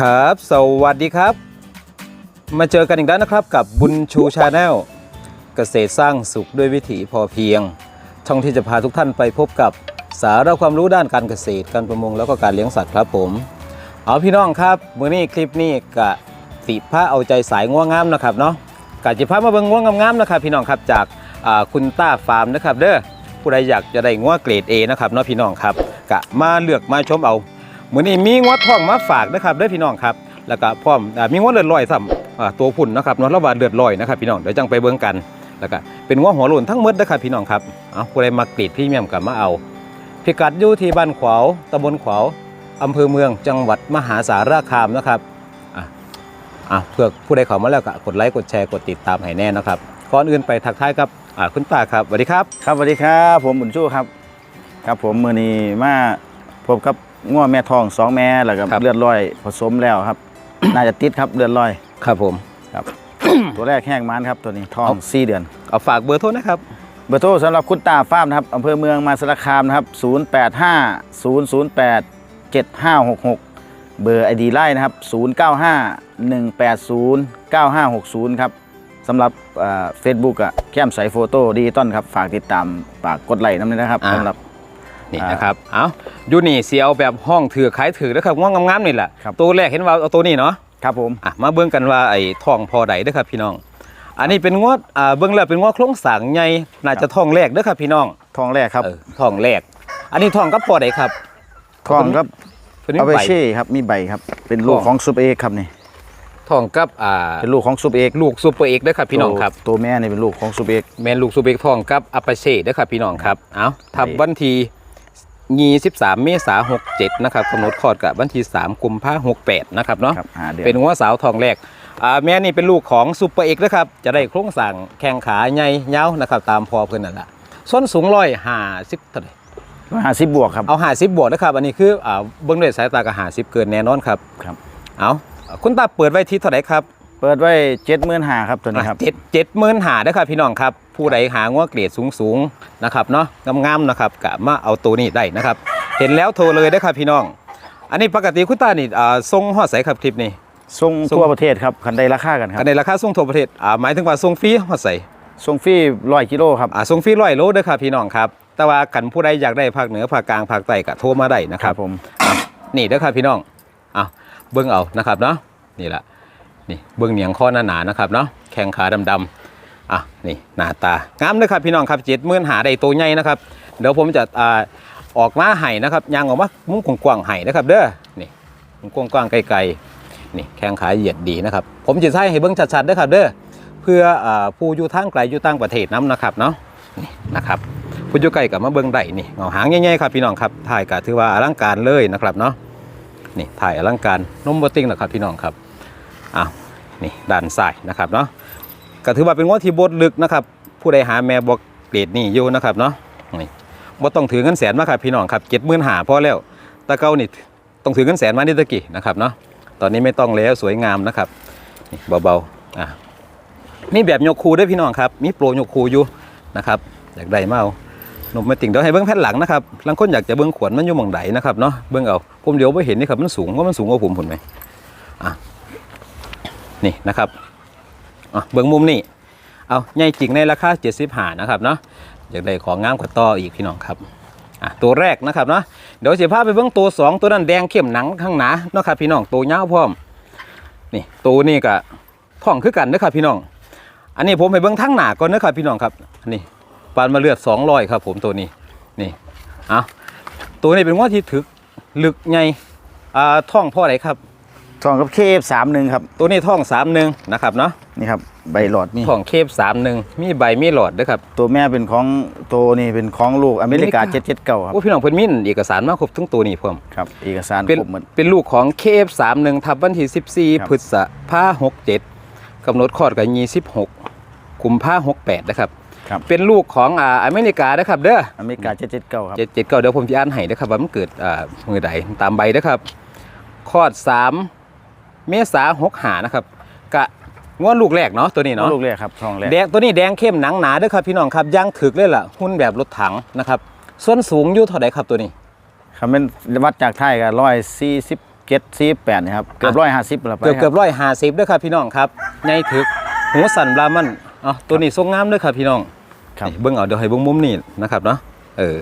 ครับ สวัสดีครับ มาเจอกันอีกแล้วนะครับกับบุญชูชาแนลเกษตรสร้างสุขด้วยวิถีพอเพียง ช่องที่จะพาทุกท่านไปพบกับสาระความรู้ด้านการเกษตรการประมงแล้วก็การเลี้ยงสัตว์ครับผม เอาพี่น้องครับมือนี้คลิปนี้กะสิพาเอาใจสายง่วงงามนะครับเนาะกะจะพามาเบิ่งง่วงงามๆนะครับพี่น้องครับจากคุณต้าฟาร์มนะครับเด้อผู้ใดอยากจะได้ง่วงเกรด A นะครับเนาะพี่น้องครับกะมาเลือกมาชมเอา มื้อนี้มีงวดทองมาฝากนะครับเด้อพี่น้องครับแล้วก็พร้อมมีงวดเลือดลอยซ้ำตัวพุ่นนะครับนาะระหว่างเลือดลอยนะครับพี่น้องเดี๋ยวจังไปเบิ่งกันแล้วก็เป็นงวดหัวโล้นทั้งหมดนะครับพี่น้องครับเอาผู้ใดมากรีดพี่เมียมกับมาเอาพิกัดอยู่ที่บ้านขวาวตำบลขวาวอำเภอเมืองจังหวัดมหาสารคามนะครับอะเพื่อผู้ใดเข้ามาแล้วก็กดไลค์กดแชร์กดติดตามให้แน่นะครับก่อนอื่นไปทักทายกับอ่าคุณตาครับสวัสดีครับ ครับสวัสดีครับ ผมบุญชูครับ ครับผมมือนี้มา พบกับง่วแม่ทองสองแม่แล้วก็ครับ เลือดลอยผสมแล้วครับ น่าจะติดครับเลือดลอยครับผม ครับ ตัวแรกแห้งมันครับตัวนี้ทองเอา สี่เดือน เอาฝากเบอร์โทรนะครับ เบอร์โทรสำหรับคุณตาฟาร์มนะครับอำเภอเมืองมาสารคามนะครับ 085 008 7566 เบอร์ไอดีไลน์นะครับ 095 180 9560 ครับสำหรับเฟซบุ๊กอะแคมใสโฟโต้ดิจิตอลครับ ฝากติดตามฝากกดไลค์น้ำเลยนะครับอ่า สำหรับ นี่อ่านนะครับเอาอยู่นี่เสียเอาแบบห้องถือขายถือนะครับง่วงงามๆนี่แหละครับตัวแรกเห็นว่าเอาตัวนี้เนาะครับผมอะมาเบิ่งกันว่าไอ้ทองพอใดเด้อครับพี่น้อง อันนี้เป็นงวดอ่าเบิ่งแล้วเป็นงวดโครงสร้างใหญ่น่าจะทองแรกเด้อครับพี่น้องทองแรกครับเออทองแรก อันนี้ทองกับพอใดครับทองครับเป็นเอาไปใบเช่ครับมีใบครับ เป็นลูกทองของซุปเอกครับนี่ทองกับอ่าเป็นลูกของซุปเอกลูกซูเปอร์เอกเด้อครับพี่น้องครับตัวตัวแม่นี่เป็นลูกของซุปเอกแม่นลูกซูเปอร์เอกทองกับอัปปาเช่เด้อครับพี่น้องครับ เอาทับวันที่ 23 เมษายน67 นะครับกำหนดคลอดกับวันที่ 3 กุมภาพันธ์68 นะครับเนาะ ครับหาเดือนเป็นหัวสาวทองแรกอ่าแม่นี่เป็นลูกของซูเปอร์เอกนะครับ จะได้โครงสร้างแข้งขาใหญ่ยาวนะครับ ตามพอเพื่อนนั่นแหละส้นสูงร้อยห้าสิบเท่าไหร่ห้าสิบบวกครับ เอาห้าสิบบวกนะครับ อันนี้คืออ่าเบื้องด้วยสายตาก็ห้าสิบเกินแน่นอนครับ ครับ เอาคุณตาเปิดไว้ที่เท่าไหร่ครับ เปิดไว้เจ็ดหมื่นห้าครับตัวนี้ครับเจ็ดเจ็ดหมื่นหาได้อครับพี่น้องครับ ผู้ใดหางัวเกรดสูงสูงๆนะครับเนาะงามๆนะครับกะมาเอาตัวนี้ได้นะครับ เห็นแล้วโทรเลยได้อครับพี่น้อง อันนี้ปกติคุณตานี่อ่าทรงหอดใสครับคลิปนี้ส่งส่งทั่วประเทศครับคันได้ราคากันครัอับนในราคาส่งทั่วประเทศอ่าหมายถึงว่าส่งฟรีหอดใสส่งฟรีร้อยกิโลครับอ่าส่งฟรีร้อยโลเด้อครับพี่น้องครับ แต่ว่ากันผู้ใดอยากได้ภาคเหนือภาคกลางภาคใต้ก็โทรมาได้นะครับผมอะนี่เด้อครับพี่น้องอะเบิ้งเอานะครับเนาะนี่แหละ นี่เบิ้องเหนียงข้อหนาๆนะครับเนาะแข้งขาดำๆอะนี่หน้าตางามเด้อครับพี่น้องครับเจ็ดมื่นหาได้ตัวใหญ่นะครับ เดี๋ยวผมจะอ่าออกมาให้นะครับยางออกมามุ้งกว้างๆให้นะครับ เด้อนี่มุ้งกว้างๆไกลๆนี่แข้งขาเหยียดดีนะครับ ผมจะใช้ให้เบิ้องชัดๆเด้อครับเด้อเพื่ออ่าผู้อยู่ทางไกลอยู่ต่างประเทศน้ำนะครับเนาะนี่นะครับผู้อยู่ไกลกับมาเบิ้องไดนี่เงาหางใหญ่ๆครับพี่น้องครับถ่ายก็ถือว่าอลังการเลยนะครับเนาะนี่ถ่ายอลังการนมบติ้งนะครับพี่น้องครับ อ้าวนี่ด้านซ้ายนะครับเนาะก็ถือว่าเป็นงวดที่บดลึกนะครับ ผู้ใดหาแม่บอกเกรดนี่อยู่นะครับเนาะนี่บ่ต้องถือเงินแสนมาครับพี่น้องครับเจ็ดหมื่นหาพอแล้วตะเก้านี่ต้องถือเงินแสนมานี่ตะกี้นะครับเนาะตอนนี้ไม่ต้องแล้วสวยงามนะครับนี่เบาๆอะมีแบบยกคูด้วยพี่น้องครับ มีโปรยกคูอยู่นะครับอยากได้มาเอาหนุ่มมาติ่งเดี๋ยวให้เบิ้องแผ่นหลังนะครับลังคนอยากจะเบิ้องขวนมันอยู่หมองใดนะครับเนาะเบิ้องเอาผมเดี๋ยวไม่เห็นนี่ครับมันสูงว่ามันสูงกว่าผมผลไหมอะ นี่นะครับเบิ้องมุมนี่เอาใหญ่จริงในราคา75นะครับเนาะอยากได้ของงามกว่าต่ออีกพี่น้องครับอะตัวแรกนะครับเนาะเดี๋ยวเสียภาพไปเบิ้องตัวสองตัวนั้นแดงเข้มหนังข้างหนาเนาะครับพี่น้องตัวยาพร้อมนี่ตัวนี้ก็ท่องคือกันนะครับพี่น้อง อันนี้ผมไปเบิ้องทั้งหนาก่อนนะครับพี่น้องครับนนี้ปานมาเลือดสองร้อยครับผมตัวนี้นี่เอาตัวนี้เป็นว่าที่ถึกลึกใหญ่อ่าท่องพ่อไหนครับ ทองกับเคฟสามหนึ่งครับ ตัวนี้ท่องสามหนึ่งนะครับเนาะนี่ครับใบหลอดนี่ท่องเคฟสามหนึ่งมีใบมีหลอดด้วยครับ ตัวแม่เป็นของตัวนี่เป็นของลูกอเมริกาอเมริกาเจ็ดเจ็ดเก้าครับโอ้พี่น้องเพิ่นมีเอกสารมาครบทั้งตัวนี้พร้อมครับเอกสารเป็นครบหมดเป็นลูกของเคฟสามหนึ่งทับวันที่สิบสี่ครับพฤษภาหกเจ็ดกำหนดคลอดกับยี่สิบหกกุมภาหกแปดนะครับครับเป็นลูกของอ่าอเมริกานะครับเด้ออเมริกาเจ็ดเจ็ดเก้าครับเจ็ดเจ็ดเก้าเดี๋ยวผมจะอ่านให้นะครับว่ามันเกิดอ่ามือใดตามใบนะครับคลอดสาม เมษาหกหานะครับกะงวดลูกแรกเนาะตัวนี้เนาะลูกแรกครับทองแรกแดงตัวนี้แดงเข้มหนังหนาเด้วยครับพี่น้องครับย่างถึกเลยล่ะหุ้นแบบรถถังนะครับส่วนสูงอยู่เท่าไหร่ครับตัวนี้ครับเป็นวัดจากไทยก็ร้อยสี่สิบเจ็ดสี่แปดนี่ครับเกือบร้อยห้าสิบแล้วไปเกือบคเกืรัอบร้อยห้าสิบด้วยครับพี่น้องครับในถึกหูสันบรามันอ๋อตัวนี้ทรงงามด้วยครับพี่น้องครับนี่เบิ้งเอาเดี๋ยวให้เบิ้งมุมนี้นะครับเนาะเออ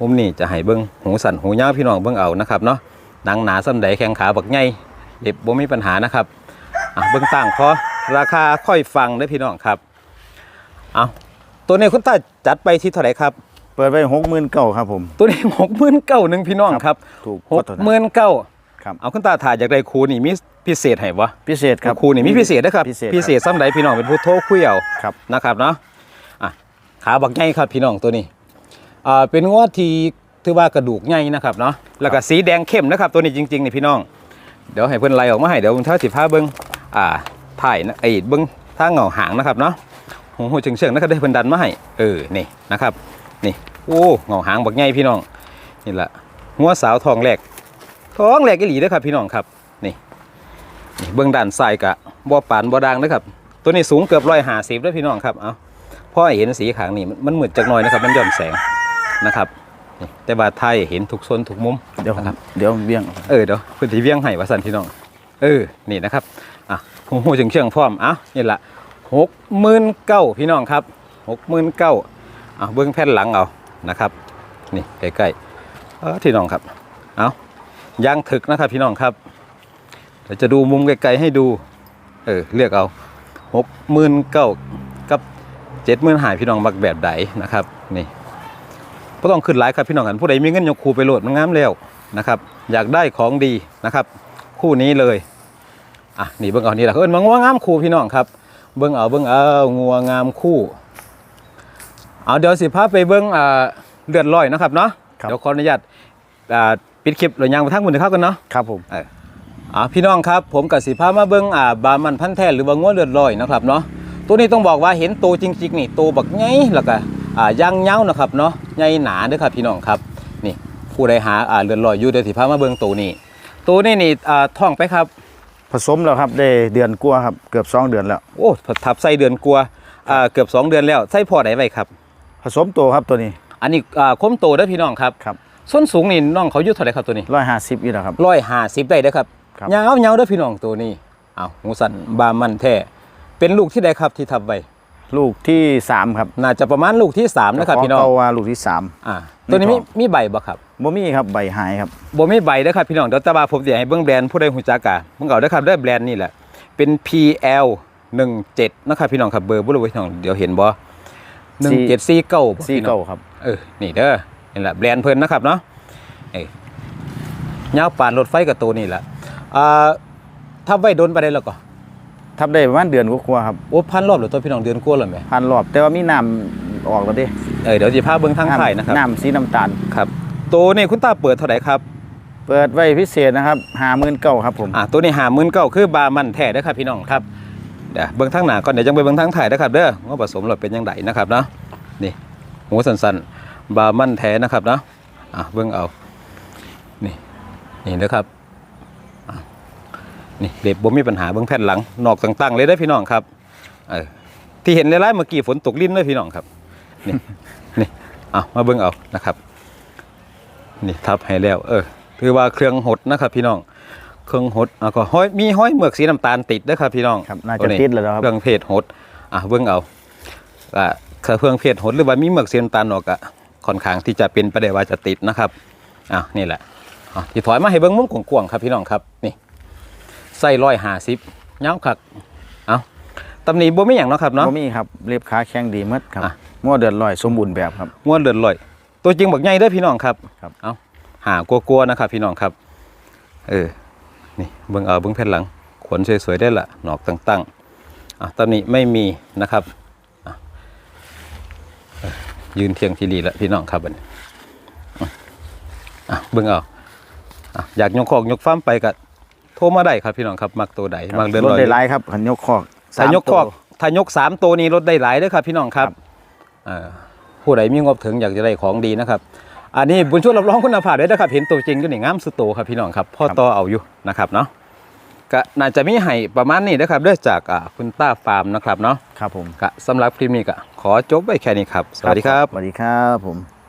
มุมนี้จะให้เบิ้งหูสันหูยาวพี่น้องเบิ้งเอานะครับเนาะหนังหนาส้นใดแข้งขาบักใหญ่ เด็บบ่มีปัญหานะครับอะเบิ้งต่างพอราคาค่อยฟังเด้อพี่น้องครับเอาตัวนี้คุณตาจัดไปที่เท่าไหร่ครับ เปิดไปหกหมื่นเก้าครับผม ตัวนี้หกหมื่นเก้าหนึ่งพี่น้องครับถูกหกหมื่นเก้าครับเอาคุณตาถ่ายจากใดครูนี่มีพิเศษให้วะพิเศษครับครูนี่มีพิเศษนะครับพิเศษพิเศษซ้ำใดพี่น้องเป็นผู้โทรคุยเอาครับนะครับเนาะอะขาบักใหญ่ครับพี่น้องตัวนี้อ่าเป็นงวดที่ถือว่ากระดูกใหญ่นะครับเนาะแล้วก็สีแดงเข้มนะครับตัวนี้จริงๆนี่พี่น้อง เดี๋ยวให้เพิ่อนไล่ออกมาให้เดี๋ยวเท่าสิพาเบิ้งอ่าถ่ายนะไอ้เบิ้งทาเหงาหางนะครับเนาะหูหูเชิงนะครับได้เพิ่อนดันมาให้เออนี่นะครับนี่โอ้เหงาหางบักใหญ่พี่น้องนี่แหละงัวสาวทองแรกทองแรกอีหลีเด้อครับ พี่น้องครับนี่นี่เบื้องด้านซ้ายกะบ่ปานบ่ดังนะครับตัวนี้สูงเกือบร้อยห้าสิบด้วยพี่น้องครับเอาพ่อเห็นสีขางนี่มันมืดจักหน่อยนะครับ มันย่อนแสงนะครับ นี่แต่ว่าไทยเห็นทุกโซนทุกมุมเดี๋ยวผมนะครับเดี๋ยวผมเบี้ยงออกเออเดี๋ยวพื้นที่เวียงไห้วาสันพี่น้องเออนี่นะครับอะหูหูถึงเชียงพร้อมอะนี่ละหกหมื่นเก้าพี่น้องครับหกหมื่นเก้าอะเบื้องแผ่นหลังเอานะครับ นี่ใกล้ๆเออพี่น้องครับเอายางถึกนะครับพี่น้องครับเดี๋ยวจะดูมุมไกลๆให้ดู เออเลือกเอาหกหมื่นเก้ากับเจ็ดหมื่นหายพี่น้องมักแบบใดนะครับนี่ ก็ต้องขึ้นหลายครับพี่น้องกันผู้ใดมีเงินยกคูไปโหลดมันงามแล้วนะครับ อยากได้ของดีนะครับ คู่นี้เลยอะนี่เบิ้งเอานี่แหละเอิ้นมางัวงามคู่พี่น้องครับ เบิ้งเอาเบิ้งเอางัวงามคู่เอาเดี๋ยวสิพาไปเบิ้งอ่าเลือดลอยนะครับเนาะครับเดี๋ยวขออนุญาตอ่าปิดคลิปหรือยางไปทั้งหมดเข้ากันเนาะครับผมอ่าพี่น้องครับผมกับสิพามาเบิ้งอ่าบามันพันธุ์แท้หรือว่างัวเลือดลอยนะครับเนาะตัวนี้ต้องบอกว่าเห็นโตวจริงๆนี่โตวบักใหญ่แล้วก็ อ่ายางเหย้านะครับเนาะใหญ่หนาเด้อครับพี่น้องครับนี่ผู้ใดหาอ่าเลือดลอยอยู่เดี๋ยวสิพามาเบิ้งตัวนี้ตัวนี้นี่อ่าท่องไปครับ ผสมแล้วครับได้เดือนกว่าครับเกือบสองเดือนแล้ว โอ้ทับไส้เดือนกลัวอ่าเกือบ2เดือนแล้วไส้พอได้ไว้ครับ ผสมตัวครับตัวนี้อันนี้อ่าคมโตเด้อพี่น้องครับครับส้นสูงนี่น้องเขาอยู่เท่าไหร่ครับตัวนี้ร้อยห้าสิบอยู่แล้วครับ ร้อยห้าสิบได้เด้อครับครับ ยาวเงาวเด้อพี่น้องตัวนี้เอาหูสันบามันแท้เป็นลูกที่ใดครับที่ทับไว้ ลูกที่สามครับน่าจะประมาณลูกที่สามนะครับพี่น้องเจ้าขว่าลูกที่สามอ่าตัวนี้มีในท้องมีใบบ่ครับบ่มีครับใบหายครับบ่มีใบเด้อครับพี่น้องเดี๋ยวแตาบาผมสิให้เบิ่งแบรนด์ผู้ใดฮู้จักกะมึงเอาเด้อครับเด้อแบรนด์นี่แหละเป็น PL 17นะครับพี่น้องครับเบอร์บ่รู้ว่าพี่น้องเดี๋ยวเห็นบ่1749บ่ซี่พี่น้องเก้าครับเออนี่เด้อนี่แหละแบรนด์เพิ่นนะครับเนาะเอ้ยยาวปานรถไฟกับตัวนี่แหละอ่าถ้าไว้โดนไปได้แล้วก็ ทับได้ประมาณเดือนกว่าๆครับโอ้พันรอบหรือตัวพี่น้องเดือนกว่าแล้วไหมพันรอบ แต่ว่ามีน้ำออกแล้วเดิเออเดี๋ยวจะพาเบิ่งทางถ่ายนะครับน้ำสีน้ำตาล ครับตัวนี้คุณตาเปิดเท่าไหร่ครับ เปิดไว้พิเศษนะครับห้าหมื่นเก้าครับผม อ่าตัวนี้หามื่นเก้าคือบามันแท้เด้อครับพี่น้องครับเดี๋ยวเบิ่งทางหน้าก่อนเดี๋ยวจังไปเบิ่งทางถ่ายนะครับเด้อว่าผสมเราเป็นยังไงนะครับเนาะนี่หูสันๆบามันแท้นะครับเนาะอะเบิ่งเอานี่นี่นะครับ นี่เล็บบ่มีปัญหาเบื้องแผ่นหลังนอกต่างๆ เลยได้อพี่น้องครับเออที่เห็นไล่ๆเมื่อกี้ฝนตกลิ้นเลยพี่น้องครับนี่นี่เอามาเบิ่งเอานะครับ นี่ทับให้แล้ว เออถือว่าเครื่องหดนะครับ พี่น้องเครื่องหดอะก็ห้อยมีห้อยเมือกสีน้ำตาลติดด้วยครับพี่น้องครับน่าจะติดแล้วนะครับเครื่องเพศหดอะเบิ่งเอาอะเครื่องเพศหดหรือว่ามีเมือกสีน้ำตาลออกอะค่อนข้างที่จะเป็นประเดี๋ยวว่าจะติดนะครับอะนี่แหละอะที่ถอยมาให้เบิ่งมุมกว้างๆครับพี่น้องครับนี่ ใส่ร้อยห้าสิบเงาคักเอาตำหนิบ่มีอย่างเนาะครับเนาะ บ่มีครับเล็บขาแข็งดีหมดครับอะมั่วเดือนลอยสมบูรณ์แบบครับ ม้วนเลือดลอย ตัวจริงบักใหญ่เด้อพี่น้องครับ ครับ เอาหากลัวๆนะครับ พี่น้องครับ เออ นี่เบิ่งเอาเบิ่งแผ่นหลัง ขนสวยๆได้ละหนอกตั้งๆอะตำหนิไม่มีนะครับอะเออยืนเทียงทีรีแล้วพี่น้องครับบัดนี้อะอะเบิ่งเอาอะอยากยกคอกยกฟ้าร์มไปก็โท รมาได้ครับพี่น้องครับมักตัวใดมักเดือนรถลอยได้หลายครับขันยกคอกถ้ายกคอกสามตัวถ้ายกสามตัวนี้ลดได้หลายเด้อครับพี่น้องครับครับเอ่อผู้ใดมีงบถึงอยากจะได้ของดีนะครับอันนี้บุญช่วยรับรองคุณภาพได้นะครับเห็นตัวจริงก็นี่งามสุดโตครับพี่น้องครับพ่อต่อเอาอยู่นะครับเนาะก็น่าจะมีให้ประมาณนี้นะครับเด้อจากอ่าคุณต้าฟาร์มนะครับเนาะครับผมก็สำหรับคลิปนี้ก็ขอจบไว้แค่นี้ครับ สวัสดีครับสวัสดีครับผม